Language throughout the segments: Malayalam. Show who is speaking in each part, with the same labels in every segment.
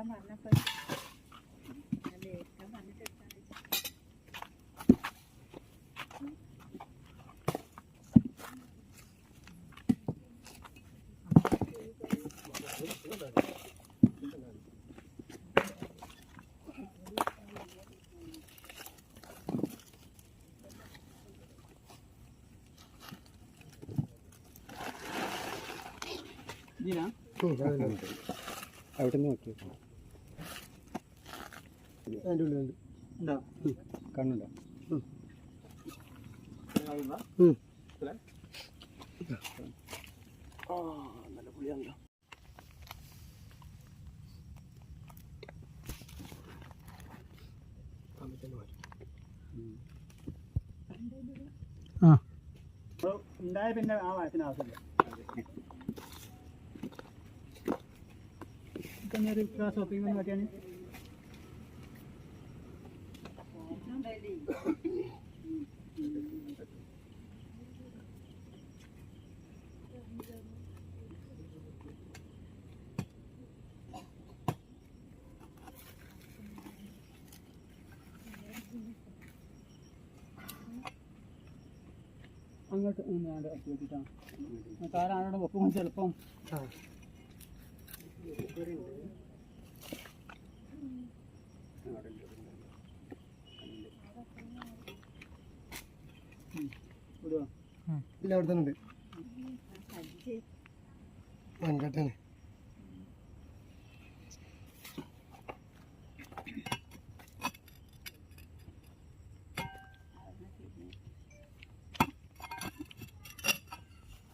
Speaker 1: എടുക്കാൻ പറഞ്ഞപ്പോ അല്ലേ എടുക്കാൻ പറഞ്ഞിട്ട് എടുക്കാൻ
Speaker 2: അവിടെ നോക്കി അതിന്റെ ഉള്ളിലുണ്ട്.
Speaker 3: ഉണ്ടോ?
Speaker 2: കണ്ണുണ്ടോ? നല്ല പുളിയാണല്ലോ.
Speaker 3: ആ. ഉണ്ടായ പിന്നെ ആ വയസ്സിന് ആവശ്യമില്ല. ഇപ്പം ഒരു ഷോപ്പിംഗ് ഒന്ന് പറ്റിയാണ് അങ്ങോട്ട് കാരാണോട് ഒപ്പം ചിലപ്പം വിടുവോ
Speaker 2: ഇല്ല അവിടെ തന്നെ ഉണ്ട് മൺകട്ടാണ്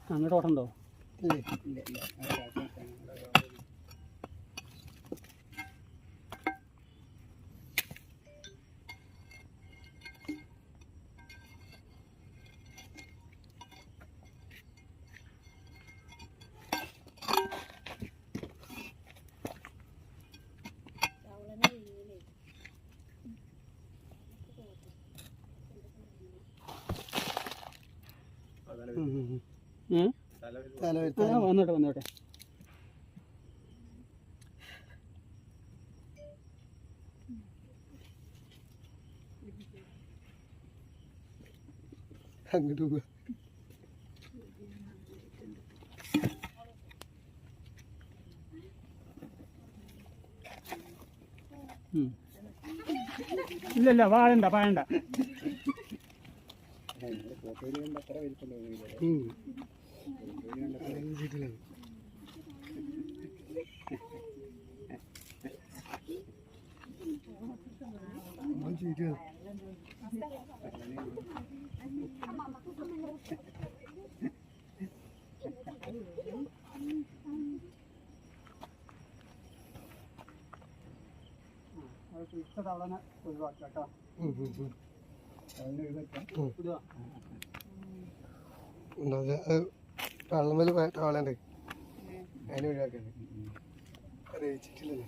Speaker 3: അങ്ങോട്ട് ഓട്ടണ്ടോ
Speaker 2: ഇല്ലേ.
Speaker 1: അവളെന്നെ
Speaker 3: വന്നോട്ടെ വന്നോട്ടെ.
Speaker 2: അങ്ങോട്ട്
Speaker 3: ഇല്ല ഇല്ല വാഴണ്ട പാഴണ്ട
Speaker 2: അതിന് ചീറ്റിലാണ്. അവൻ ചീറ്റിയാണ്.
Speaker 3: കേട്ടോ
Speaker 2: ഉം, ഉം. ഉം.
Speaker 3: വിടുക
Speaker 2: ഉണ്ട്. അത് അത് വെള്ളം മേലെ തവളുണ്ട് അതിനെ ഒഴിവാക്കണ്ട് അറിയിച്ചിട്ടില്ലല്ലോ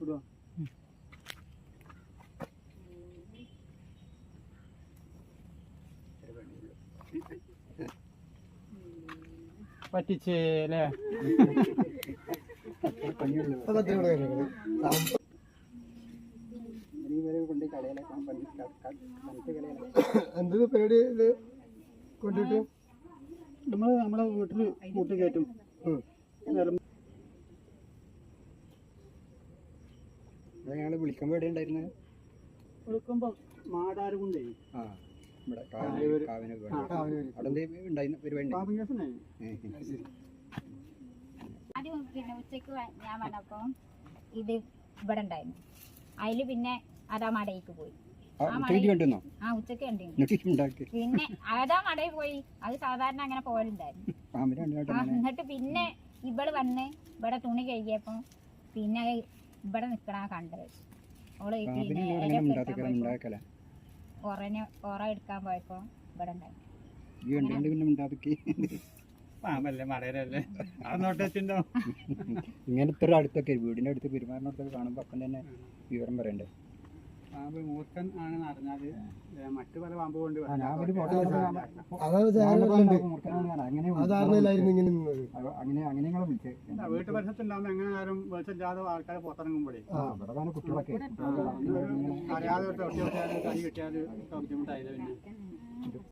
Speaker 3: ഇടുവാ പറ്റിച്ചേ അല്ലേ
Speaker 2: എന്ത് പേടി? കൊണ്ടിട്ട്?
Speaker 3: നമ്മൾ നമ്മളെ വീട്ടിൽ കൂട്ടി കയറ്റും.
Speaker 2: ഞങ്ങൾ വിളിക്കുമ്പോൾ എവിടെ ഉണ്ടായിരുന്നത്
Speaker 3: വിളിക്കുമ്പോ മാടാരുകൊണ്ടേ.
Speaker 2: ആ ഇവിടെ
Speaker 3: കാവിന്
Speaker 2: കാവിന് അവിടെ ഉണ്ടായിരുന്ന പരിപാടി
Speaker 1: ആദ്യം പിന്നെ ഉച്ചയ്ക്ക് വ- ഞാൻ വന്നപ്പോ ഇത് ഇവിടെ ഉണ്ടായിരുന്നു. അതിൽ പിന്നെ അതാ മടയിക്ക് പോയി.
Speaker 2: ഉച്ചയ്ക്ക്
Speaker 1: ആ ഉച്ചയ്ക്ക് കണ്ടിരുന്നു. പിന്നെ അതാ മടയിൽ പോയി. അത് സാധാരണ അങ്ങനെ പോലുണ്ടായിരുന്നു എന്നിട്ട് പിന്നെ ഇവൾ വന്ന് ഇവിടെ തുണി കഴുകിയപ്പോ പിന്നെ ഇവിടെ നിക്കണ കണ്ടത്.
Speaker 2: ഓൾ
Speaker 1: ഒറനെ ഒറ എടുക്കാൻ പോയപ്പോ ഇവിടെ ഉണ്ടായി.
Speaker 3: പാമ്പല്ലേ മടയിലല്ലേ
Speaker 2: ഇങ്ങനത്തെ ഒരു അടുത്തൊക്കെ വീടിന്റെ അടുത്ത് പെരുമാറിനടുത്തൊക്കെ കാണുമ്പോൾ അപ്പം തന്നെ വിവരം പറയണ്ടേ?
Speaker 3: പാമ്പ് മൂർഖൻ ആണ് അറിഞ്ഞാൽ മറ്റു പല പാമ്പ് കൊണ്ട്
Speaker 2: അങ്ങനെ അങ്ങനെ അങ്ങനെ ഞങ്ങളെ വിളിച്ചത്
Speaker 3: വീട്ടു പരിസരത്തുണ്ടാകുമ്പോ എങ്ങനെ ആരും വെളിച്ചില്ലാതെ ആൾക്കാർ പുറത്തിറങ്ങുമ്പോഴേ.
Speaker 2: ആ ഇവിടെ തന്നെ കുട്ടികളൊക്കെ
Speaker 3: അറിയാതെ ഒരു തൊട്ടി വെച്ചാൽ കൈ കിട്ടിയാൽ ബുദ്ധിമുട്ടായില്ല പിന്നെ?